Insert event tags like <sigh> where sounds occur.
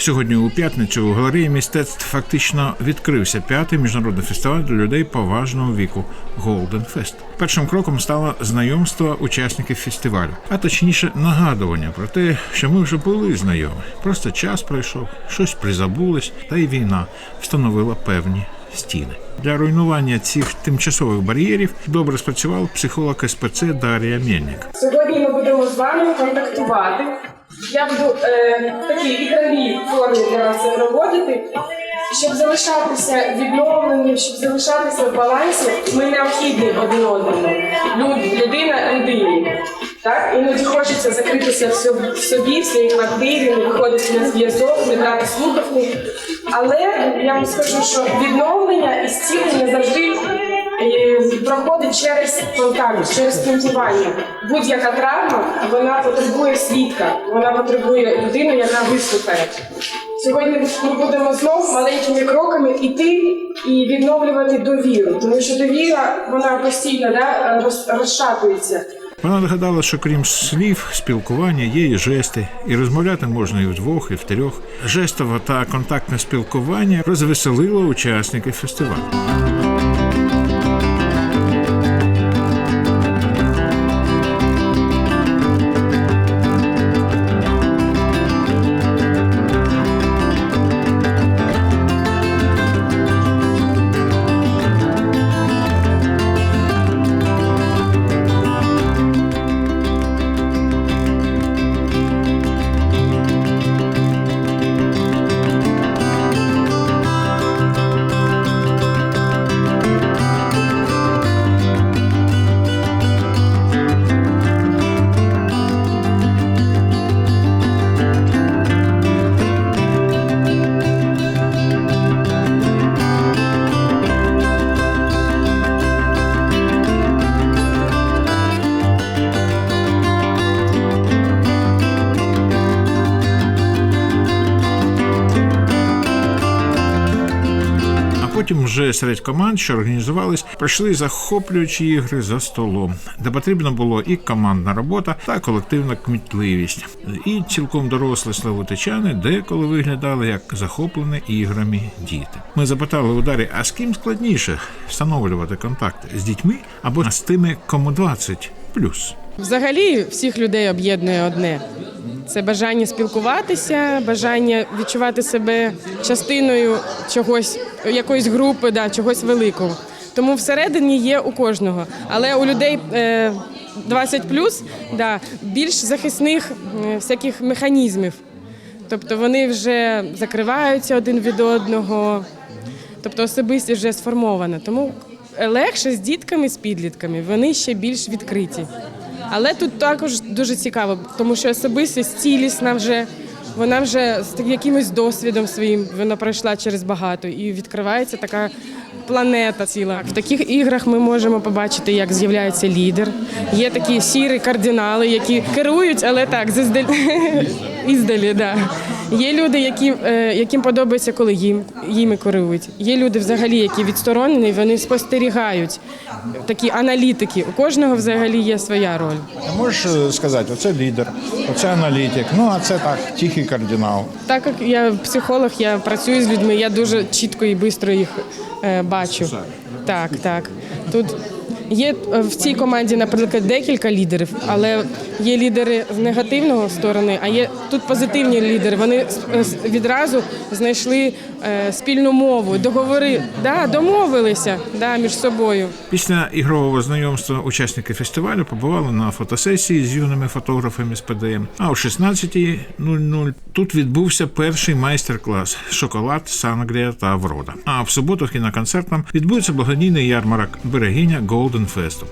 Сьогодні у п'ятницю у галереї мистецтв фактично відкрився п'ятий міжнародний фестиваль для людей поважного віку Golden Fest. Першим кроком стало знайомство учасників фестивалю, а точніше нагадування про те, що ми вже були знайомі. Просто час пройшов, щось призабулось, та й війна встановила певні стіни. Для руйнування цих тимчасових бар'єрів добре спрацював психолог СПЦ Дар'я Мельник. Сьогодні ми будемо з вами контактувати. Я буду е, в такій ігровій формі для вас проводити. Щоб залишатися відновленим, щоб залишатися в балансі, ми необхідні один одному. Люд, людина людині. Так? Іноді хочеться закритися в собі, в своїй квартирі, не виходити на зв'язок, не брати слухавку. Але я вам скажу, що відновлення і зцілення проходить через контакт, через спілкування. Будь-яка травма вона потребує свідка, вона потребує людини, яка вислухає. Сьогодні ми будемо знов маленькими кроками іти і відновлювати довіру, тому що довіра вона постійно да, розшатується. Вона нагадала, що крім слів, спілкування є і жести, і розмовляти можна і вдвох, і в трьох. Жестове та контактне спілкування розвеселило учасників фестивалю. Потім вже серед команд, що організувались, пройшли захоплюючі ігри за столом, де потрібна було і командна робота та колективна кмітливість. І цілком дорослі славутичани деколи виглядали як захоплені іграми діти. Ми запитали у Дарі, а з ким складніше встановлювати контакт з дітьми або з тими, кому 20 плюс. Взагалі всіх людей об'єднує одне: це бажання спілкуватися, бажання відчувати себе частиною чогось, якоїсь групи, да, чогось великого. Тому всередині є у кожного. Але у людей е, 20 да, більш захисних е, всяких механізмів. Тобто вони вже закриваються один від одного, тобто особистість вже сформована. Тому легше з дітками, з підлітками, вони ще більш відкриті. Але тут також дуже цікаво, тому що особистість цілісна вже, вона вже з якимось досвідом своїм вона пройшла через багато і відкривається така планета ціла. В таких іграх ми можемо побачити, як з'являється лідер. Є такі сірі кардинали, які керують, але так, зіздаль... <laughs> іздалі, да. Є люди, які, е, яким подобається, коли їм, їми керують. Є люди взагалі, які відсторонені, вони спостерігають. Такі аналітики. У кожного взагалі є своя роль. Можеш е, сказати, оце лідер, оце аналітик, ну а це так, тихий кардинал. Так як я психолог, я працюю з людьми, я дуже чітко і швидко їх е, бачу. Так, так. Тут є е, в цій команді, наприклад, декілька лідерів, але є лідери з негативного сторони, а є тут позитивні лідери. Вони с- відразу знайшли е, спільну мову, договори, да, домовилися да, між собою. Після ігрового знайомства учасники фестивалю побували на фотосесії з юними фотографами з ПДМ. А о 16.00 тут відбувся перший майстер-клас Шоколад, Сангрія та Врода. А в суботу в кіноконцертном відбудеться благодійний ярмарок Берегиня Golden Оденфестом.